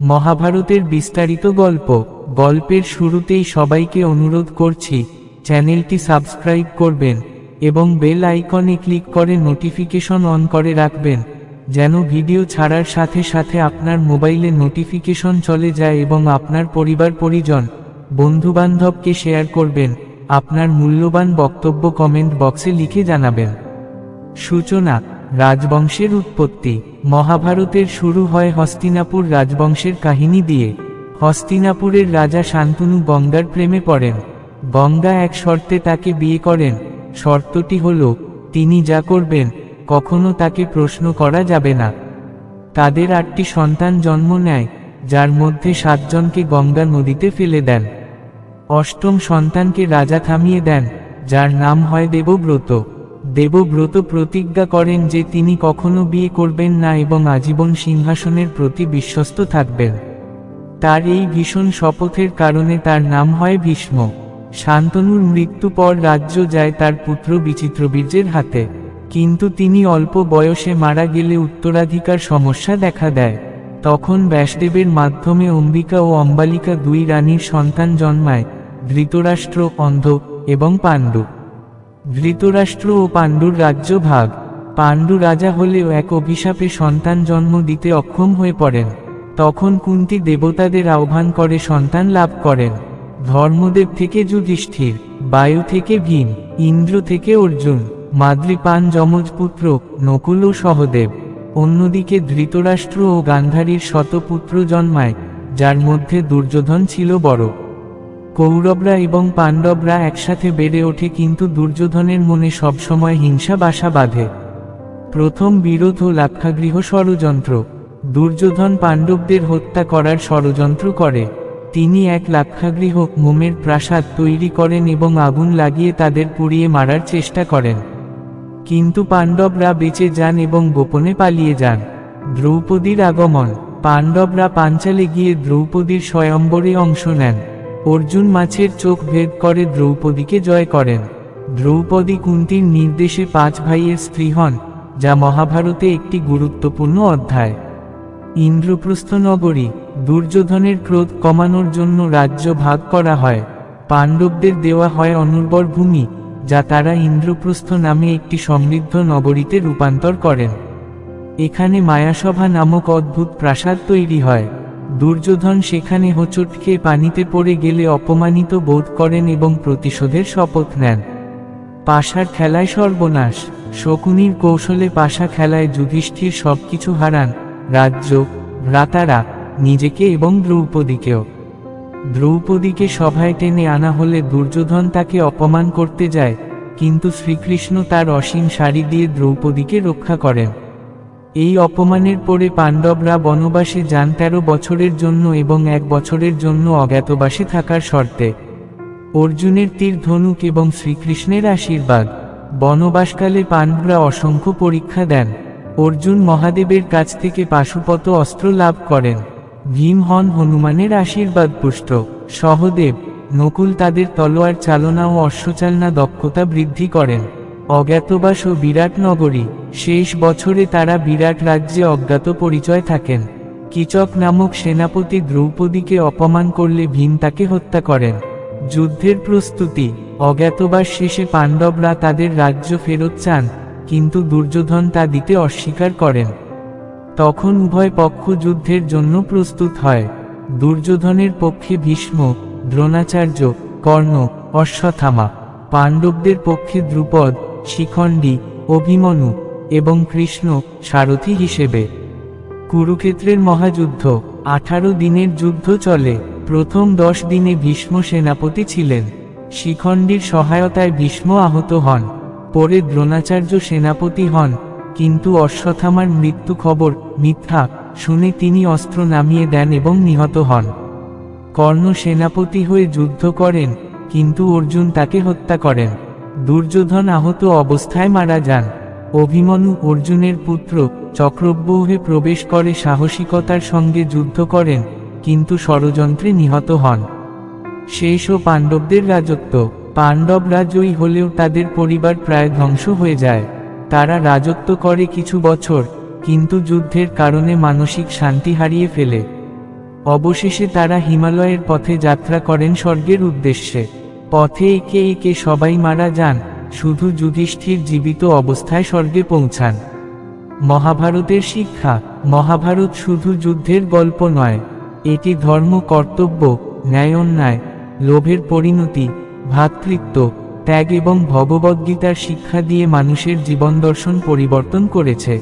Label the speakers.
Speaker 1: মহাভারতের বিস্তারিত গল্প। গল্পের শুরুতেই সবাইকে অনুরোধ করছি, চ্যানেলটি সাবস্ক্রাইব করবেন এবং বেল আইকনে ক্লিক করে নোটিফিকেশন অন করে রাখবেন, যেন ভিডিও ছাড়ার সাথে সাথে আপনার মোবাইলে নোটিফিকেশন চলে যায় এবং আপনার পরিবার পরিজন, বন্ধুবান্ধবকে শেয়ার করবেন, আপনার মূল্যবান বক্তব্য কমেন্ট বক্সে লিখে জানাবেন। সূচনা রাজবংশের উৎপত্তি। মহাভারতের শুরু হয় হস্তিনাপুর রাজবংশের কাহিনী দিয়ে। হস্তিনাপুরের রাজা শান্তনু গঙ্গার প্রেমে পড়েন। গঙ্গা এক শর্তে তাকে বিয়ে করেন। শর্তটি হল, তিনি যা করবেন, কখনো তাকে প্রশ্ন করা যাবে না। তাদের আটটি সন্তান জন্ম নেয়, যার মধ্যে সাতজনকে গঙ্গা নদীতে ফেলে দেন। অষ্টম সন্তানকে রাজা থামিয়ে দেন, যার নাম হয় দেবব্রত। দেবব্রত প্রতিজ্ঞা করেন যে তিনি কখনো বিয়ে করবেন না এবং আজীবন সিংহাসনের প্রতি বিশ্বস্ত থাকবেন। তার এই ভীষণ শপথের কারণে তার নাম হয় ভীষ্ম। শান্তনুর মৃত্যু পর রাজ্য যায় তার পুত্র বিচিত্রবীর্যের হাতে। কিন্তু তিনি অল্প বয়সে মারা গেলে উত্তরাধিকার সমস্যা দেখা দেয়। তখন ব্যাসদেবের মাধ্যমে অম্বিকা ও অম্বালিকা দুই রানীর সন্তান জন্মায়, ধৃতরাষ্ট্র, অন্ধ এবং পাণ্ডু ধৃতরাষ্ট্র ও পাণ্ডুর রাজ্য ভাগ। পাণ্ডু রাজা হলেও এক অভিশাপে সন্তান জন্ম দিতে অক্ষম হয়ে পড়েন। তখন কুন্তি দেবতাদের আহ্বান করে সন্তান লাভ করেন। ধর্মদেব থেকে যুধিষ্ঠির, বায়ু থেকে ভীম, ইন্দ্র থেকে অর্জুন, মাদ্রিপান যমজ পুত্র নকুল ও সহদেব। অন্যদিকে ধৃতরাষ্ট্র ও গান্ধারীর শতপুত্র জন্মায়, যার মধ্যে দুর্যোধন ছিল বড়। কৌরবরা এবং পাণ্ডবরা একসাথে বেড়ে ওঠে কিন্তু দুর্যোধনের মনে সবসময় হিংসা বাসা বাঁধে। প্রথম বিরোধ ও লাক্ষাগৃহ ষড়যন্ত্র। দুর্যোধন পাণ্ডবদের হত্যা করার ষড়যন্ত্র করে। তিনি এক লাক্ষাগৃহ, মোমের প্রাসাদ তৈরি করেন এবং আগুন লাগিয়ে তাদের পুড়িয়ে মারার চেষ্টা করেন। কিন্তু পাণ্ডবরা বেঁচে যান এবং গোপনে পালিয়ে যান। দ্রৌপদীর আগমন। পাণ্ডবরা পাঞ্চালে গিয়ে দ্রৌপদীর স্বয়ম্বরে অংশ নেন। অর্জুন মাছের চোখ ভেদ করে দ্রৌপদীকে জয় করেন। দ্রৌপদী কুন্তির নির্দেশে পাঁচ ভাইয়ের স্ত্রী হন, যা মহাভারতে একটি গুরুত্বপূর্ণ অধ্যায়। ইন্দ্রপ্রস্থ নগরী দুর্যোধনের ক্রোধ কমানোর জন্য রাজ্য ভাগ করা হয়। পাণ্ডবদের দেওয়া হয় অনুর্বর ভূমি, যা তারা ইন্দ্রপ্রস্থ নামে একটি সমৃদ্ধ নগরীতে রূপান্তর করেন। এখানে মায়াসভা নামক অদ্ভুত প্রাসাদ তৈরি হয়। দুর্যোধন সেখানে হোঁচট খেয়ে পানিতে পড়ে গেলে অপমানিত বোধ করেন এবং প্রতিশোধের শপথ নেন। পাশার খেলায় সর্বনাশ। শকুনির কৌশলে পাশা খেলায় যুধিষ্ঠির সবকিছু হারান। রাজ্য, ভ্রাতারা, নিজেকে এবং দ্রৌপদীকেও। দ্রৌপদীকে সভায় টেনে আনা হলে দুর্যোধন তাকে অপমান করতে যায়, কিন্তু শ্রীকৃষ্ণ তার অসীম শাড়ি দিয়ে দ্রৌপদীকে রক্ষা করেন। এই অপমানের পরে পাণ্ডবরা বনবাসে যান তেরো বছরের জন্য এবং এক বছরের জন্য অজ্ঞাতবাসে থাকার শর্তে। অর্জুনের তীর ধনুক এবং শ্রীকৃষ্ণের আশীর্বাদ। বনবাসকালে পাণ্ডবরা অসংখ্য পরীক্ষা দেন। অর্জুন মহাদেবের কাছ থেকে পাশুপত অস্ত্র লাভ করেন। ভীম হন হনুমানের আশীর্বাদ পুষ্ট। সহদেব, নকুল তাদের তলোয়ার চালনা ও অশ্বচালনা দক্ষতা বৃদ্ধি করেন। অজ্ঞাতবাস ও বিরাট নগরী। শেষ বছরে তারা বিরাট রাজ্যে অজ্ঞাত পরিচয় থাকেন। কিচক নামক সেনাপতি দ্রৌপদীকে অপমান করলে ভীম তাকে হত্যা করেন। যুদ্ধের প্রস্তুতি। অজ্ঞাতবাস শেষে পাণ্ডবরা তাদের রাজ্য ফেরত চান, কিন্তু দুর্যোধন তা দিতে অস্বীকার করেন। তখন উভয় পক্ষ যুদ্ধের জন্য প্রস্তুত হয়। দুর্যোধনের পক্ষে ভীষ্ম, দ্রোণাচার্য, কর্ণ অশ্বথামা পাণ্ডবদের পক্ষে দ্রুপদ শিখণ্ডী অভিমন্যু এবং কৃষ্ণ সারথী হিসেবে। কুরুক্ষেত্রের মহাযুদ্ধ, আঠারো দিনের যুদ্ধ চলে, প্রথম দশ দিনে ভীষ্ম সেনাপতি ছিলেন। শিখণ্ডীর সহায়তায় ভীষ্ম আহত হন, পরে দ্রোণাচার্য সেনাপতি হন, কিন্তু অশ্বথামার মৃত্যু খবর, মিথ্যা, শুনে তিনি অস্ত্র নামিয়ে দেন এবং নিহত হন। কর্ণ সেনাপতি হয়ে যুদ্ধ করেন, কিন্তু অর্জুন তাকে হত্যা করেন। দুর্যোধন আহত অবস্থায় মারা যান। অভিমন্যু অর্জুনের পুত্র চক্রব্যূহে প্রবেশ করে সাহসিকতার সঙ্গে যুদ্ধ করেন, কিন্তু ষড়যন্ত্রে নিহত হন। শেষ ও পাণ্ডবদের রাজত্ব। পাণ্ডবরা জয়ী হলেও তাদের পরিবার প্রায় ধ্বংস হয়ে যায়। তারা রাজত্ব করে কিছু বছর, কিন্তু যুদ্ধের কারণে মানসিক শান্তি হারিয়ে ফেলে। অবশেষে তারা হিমালয়ের পথে যাত্রা করেন স্বর্গের উদ্দেশ্যে। পথে একে একে সবাই মারা যান, শুধু যুধিষ্ঠির জীবিত অবস্থায় স্বর্গে পৌঁছান। মহাভারতের শিক্ষা, মহাভারত শুধু যুদ্ধের গল্প নয়, এটি ধর্ম কর্তব্য, ন্যায় অন্যায়, লোভের পরিণতি, ভ্রাতৃত্ব, ত্যাগ এবং ভগবদ্গীতার শিক্ষা দিয়ে মানুষের জীবন দর্শন পরিবর্তন করেছে।